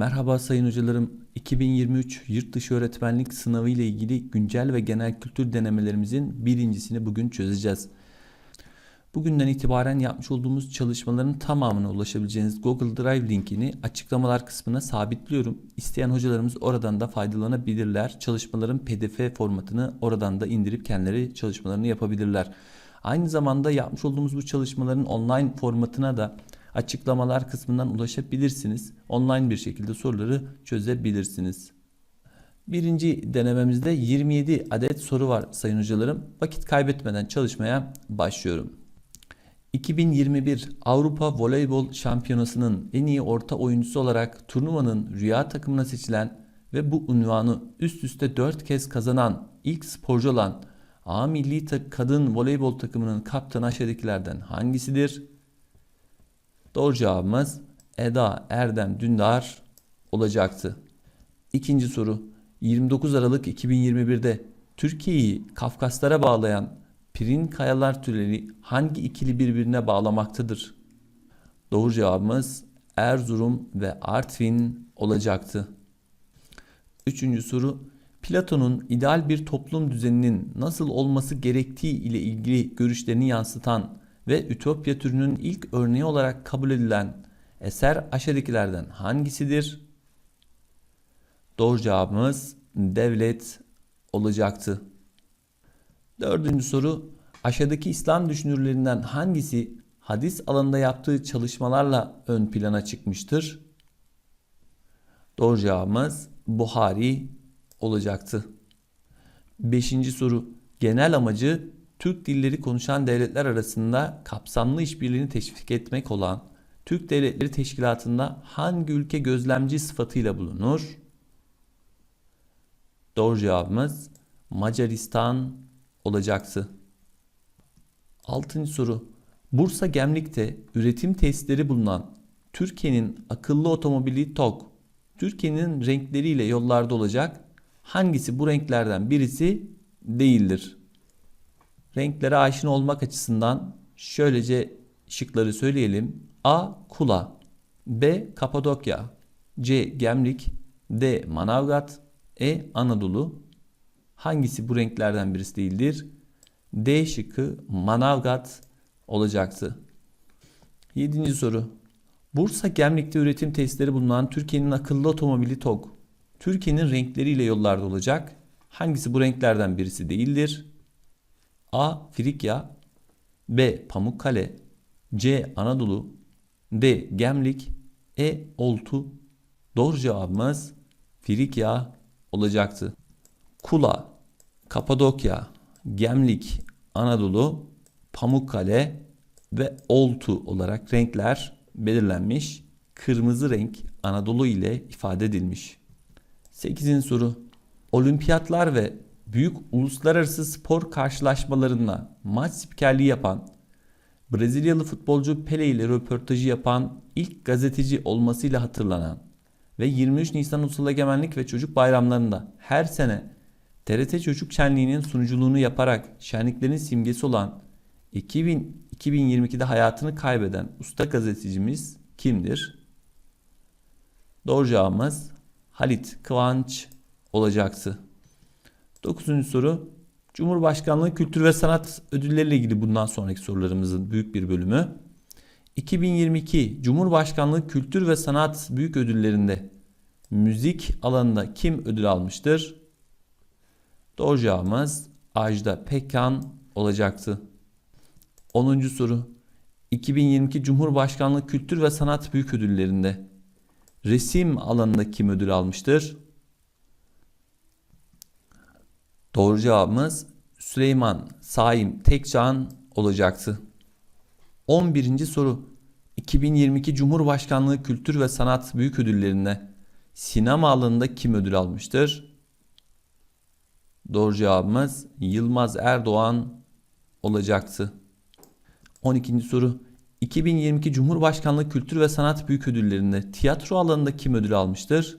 Merhaba sayın hocalarım. 2023 Yurtdışı Öğretmenlik Sınavı ile ilgili güncel ve genel kültür denemelerimizin birincisini bugün çözeceğiz. Bugünden itibaren yapmış olduğumuz çalışmaların tamamına ulaşabileceğiniz Google Drive linkini açıklamalar kısmına sabitliyorum. İsteyen hocalarımız oradan da faydalanabilirler. Çalışmaların PDF formatını oradan da indirip kendileri çalışmalarını yapabilirler. Aynı zamanda yapmış olduğumuz bu çalışmaların online formatına da açıklamalar kısmından ulaşabilirsiniz. Online bir şekilde soruları çözebilirsiniz. Birinci denememizde 27 adet soru var sayın hocalarım. Vakit kaybetmeden çalışmaya başlıyorum. 2021 Avrupa Voleybol Şampiyonası'nın en iyi orta oyuncusu olarak turnuvanın rüya takımına seçilen ve bu unvanı üst üste 4 kez kazanan ilk sporcu olan A milli kadın voleybol takımının kaptanı aşağıdakilerden hangisidir? Doğru cevabımız Eda Erdem Dündar olacaktı. İkinci soru 29 Aralık 2021'de Türkiye'yi Kafkaslara bağlayan Pirin Kayalar Tüneli hangi ikili birbirine bağlamaktadır? Doğru cevabımız Erzurum ve Artvin olacaktı. Üçüncü soru Platon'un ideal bir toplum düzeninin nasıl olması gerektiği ile ilgili görüşlerini yansıtan ve ütopya türünün ilk örneği olarak kabul edilen eser aşağıdakilerden hangisidir? Doğru cevabımız devlet olacaktı. Dördüncü soru aşağıdaki İslam düşünürlerinden hangisi hadis alanında yaptığı çalışmalarla ön plana çıkmıştır? Doğru cevabımız Buhari olacaktı. Beşinci soru genel amacı Türk dilleri konuşan devletler arasında kapsamlı işbirliğini teşvik etmek olan Türk Devletleri Teşkilatı'nda hangi ülke gözlemci sıfatıyla bulunur? Doğru cevabımız Macaristan olacaktı. Altıncı soru. Bursa Gemlik'te üretim tesisleri bulunan Türkiye'nin akıllı otomobili TOG, Türkiye'nin renkleriyle yollarda olacak. Hangisi bu renklerden birisi değildir? Renklere aşina olmak açısından şöylece şıkları söyleyelim. A. Kula B. Kapadokya C. Gemlik D. Manavgat E. Anadolu Hangisi bu renklerden birisi değildir? D şıkkı Manavgat olacaktı. Yedinci soru. Bursa Gemlik'te üretim tesisleri bulunan Türkiye'nin akıllı otomobili TOG. Türkiye'nin renkleriyle yollarda olacak. Hangisi bu renklerden birisi değildir? A. Frikya B. Pamukkale C. Anadolu D. Gemlik E. Oltu Doğru cevabımız Frikya olacaktı. Kula, Kapadokya, Gemlik, Anadolu, Pamukkale ve Oltu olarak renkler belirlenmiş. Kırmızı renk Anadolu ile ifade edilmiş. 8. soru. Olimpiyatlar ve büyük uluslararası spor karşılaşmalarında maç spikerliği yapan Brezilyalı futbolcu Pele ile röportajı yapan ilk gazeteci olmasıyla hatırlanan ve 23 Nisan Ulusal Egemenlik ve Çocuk Bayramlarında her sene TRT Çocuk Şenliği'nin sunuculuğunu yaparak şenliklerin simgesi olan 2000, 2022'de hayatını kaybeden usta gazetecimiz kimdir? Doğru cevabımız Halit Kıvanç olacaktı. 9. soru Cumhurbaşkanlığı Kültür ve Sanat Ödülleri ile ilgili bundan sonraki sorularımızın büyük bir bölümü. 2022 Cumhurbaşkanlığı Kültür ve Sanat Büyük Ödülleri'nde müzik alanında kim ödül almıştır? Doğru cevabımız Ajda Pekkan olacaktı. 10. soru 2022 Cumhurbaşkanlığı Kültür ve Sanat Büyük Ödülleri'nde resim alanında kim ödül almıştır? Doğru cevabımız Süleyman Saim Tekcan olacaktı. 11. soru 2022 Cumhurbaşkanlığı Kültür ve Sanat Büyük Ödülleri'nde sinema alanında kim ödül almıştır? Doğru cevabımız Yılmaz Erdoğan olacaktı. 12. soru 2022 Cumhurbaşkanlığı Kültür ve Sanat Büyük Ödülleri'nde tiyatro alanında kim ödül almıştır?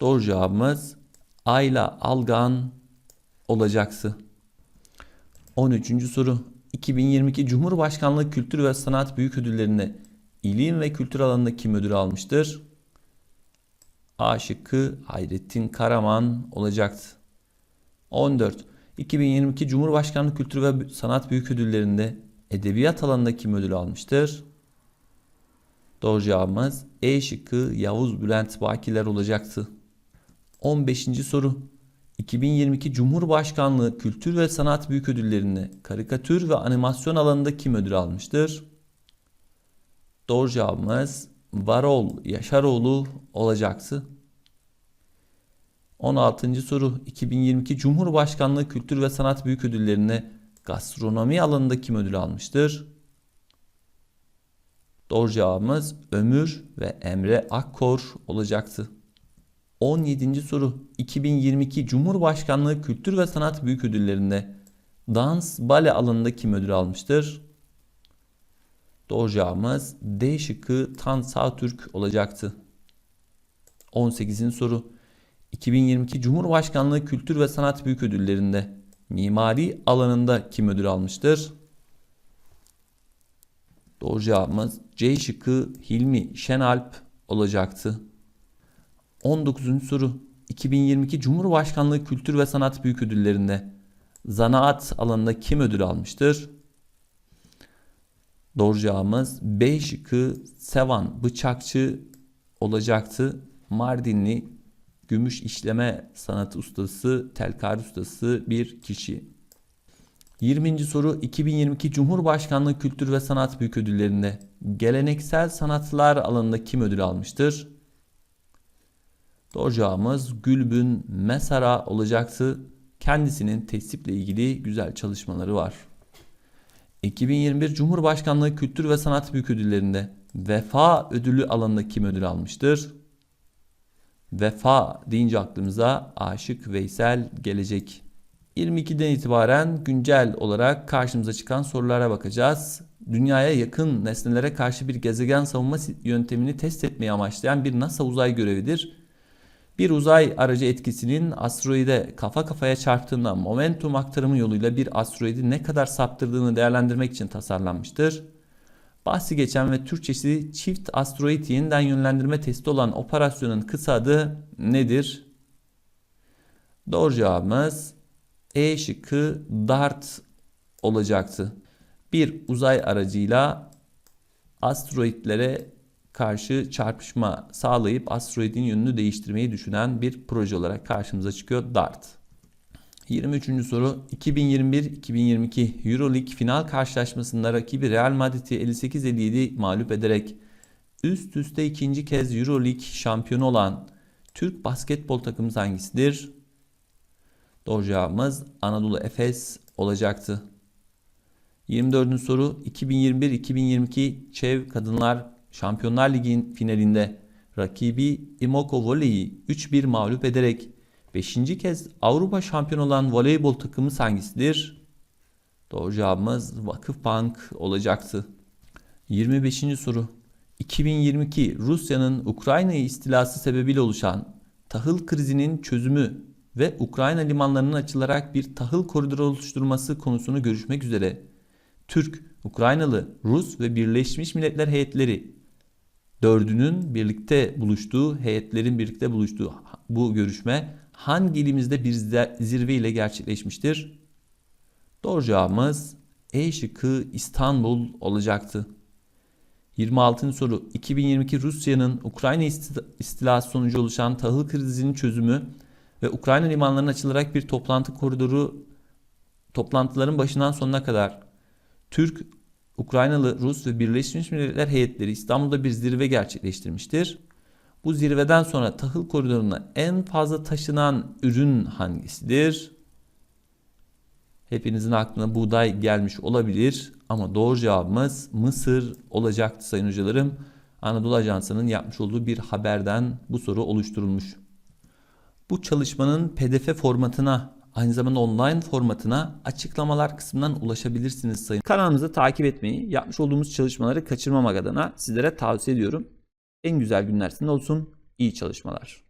Doğru cevabımız Ayla Algan olacaktı. 13. soru 2022 Cumhurbaşkanlığı Kültür ve Sanat Büyük Ödülleri'nde ilim ve kültür alanında kim ödül almıştır? A şıkkı Hayrettin Karaman olacaktı. 14. 2022 Cumhurbaşkanlığı Kültür ve Sanat Büyük Ödülleri'nde edebiyat alanında kim ödül almıştır? Doğru cevabımız E şıkkı Yavuz Bülent Bakiler olacaktı. 15. soru. 2022 Cumhurbaşkanlığı Kültür ve Sanat Büyük Ödülleri'nde karikatür ve animasyon alanında kim ödül almıştır? Doğru cevabımız Varol Yaşaroğlu olacaktı. 16. soru 2022 Cumhurbaşkanlığı Kültür ve Sanat Büyük Ödülleri'nde gastronomi alanında kim ödül almıştır? Doğru cevabımız Ömür ve Emre Akkor olacaktı. 17. soru 2022 Cumhurbaşkanlığı Kültür ve Sanat Büyük Ödülleri'nde dans bale alanında kim ödül almıştır? Doğru cevabımız D şıkkı Tan Sağtürk olacaktı. 18. soru 2022 Cumhurbaşkanlığı Kültür ve Sanat Büyük Ödülleri'nde mimari alanında kim ödül almıştır? Doğru cevabımız C şıkkı Hilmi Şenalp olacaktı. 19. soru 2022 Cumhurbaşkanlığı Kültür ve Sanat Büyük Ödülleri'nde zanaat alanında kim ödül almıştır? Doğru cevabımız B şıkkı Sevan Bıçakçı olacaktı. Mardinli gümüş işleme sanat ustası, telkar ustası bir kişi. 20. soru 2022 Cumhurbaşkanlığı Kültür ve Sanat Büyük Ödülleri'nde geleneksel sanatlar alanında kim ödül almıştır? Doğru cevabımız Gülbün Mesara olacaktı. Kendisinin tesiple ilgili güzel çalışmaları var. 2021 Cumhurbaşkanlığı Kültür ve Sanat Büyük Ödülleri'nde Vefa Ödülü alanında kim ödül almıştır? Vefa deyince aklımıza Aşık Veysel gelecek. 22'den itibaren güncel olarak karşımıza çıkan sorulara bakacağız. Dünyaya yakın nesnelere karşı bir gezegen savunma yöntemini test etmeyi amaçlayan bir NASA uzay görevidir. Bir uzay aracı etkisinin asteroide kafa kafaya çarptığında momentum aktarımı yoluyla bir asteroidi ne kadar saptırdığını değerlendirmek için tasarlanmıştır. Bahsi geçen ve Türkçesi çift asteroid yeniden yönlendirme testi olan operasyonun kısa adı nedir? Doğru cevabımız E şıkkı DART olacaktı. Bir uzay aracıyla asteroidlere karşı çarpışma sağlayıp asteroidin yönünü değiştirmeyi düşünen bir proje olarak karşımıza çıkıyor DART. 23. soru 2021-2022 Euroleague final karşılaşmasında rakibi Real Madrid'i 58-57 mağlup ederek üst üste ikinci kez Euroleague şampiyonu olan Türk basketbol takımı hangisidir? Doğru cevabımız Anadolu Efes olacaktı. 24. soru 2021-2022 Çev Kadınlar Şampiyonlar Ligi'nin finalinde rakibi Imoko Volley'i 3-1 mağlup ederek 5. kez Avrupa şampiyon olan voleybol takımı hangisidir? Doğru cevabımız Vakıfbank olacaktı. 25. soru 2022 Rusya'nın Ukrayna'yı istilası sebebiyle oluşan tahıl krizinin çözümü ve Ukrayna limanlarının açılarak bir tahıl koridoru oluşturması konusunu görüşmek üzere Türk, Ukraynalı, Rus ve Birleşmiş Milletler heyetleri dördünün birlikte buluştuğu, heyetlerin birlikte buluştuğu bu görüşme hangi ilimizde bir zirve ile gerçekleşmiştir? Doğru cevabımız E şıkkı İstanbul olacaktı. 26. soru 2022 Rusya'nın Ukrayna istilası sonucu oluşan tahıl krizinin çözümü ve Ukrayna limanlarının açılarak bir toplantı koridoru toplantıların başından sonuna kadar Türk, Ukraynalı, Rus ve Birleşmiş Milletler heyetleri İstanbul'da bir zirve gerçekleştirmiştir. Bu zirveden sonra tahıl koridoruna en fazla taşınan ürün hangisidir? Hepinizin aklına buğday gelmiş olabilir ama doğru cevabımız Mısır olacaktı sayın hocalarım. Anadolu Ajansı'nın yapmış olduğu bir haberden bu soru oluşturulmuş. Bu çalışmanın PDF formatına aynı zamanda online formatına açıklamalar kısmından ulaşabilirsiniz sayın. Kanalımızı takip etmeyi, yapmış olduğumuz çalışmaları kaçırmamak adına sizlere tavsiye ediyorum. En güzel günler sizin olsun. İyi çalışmalar.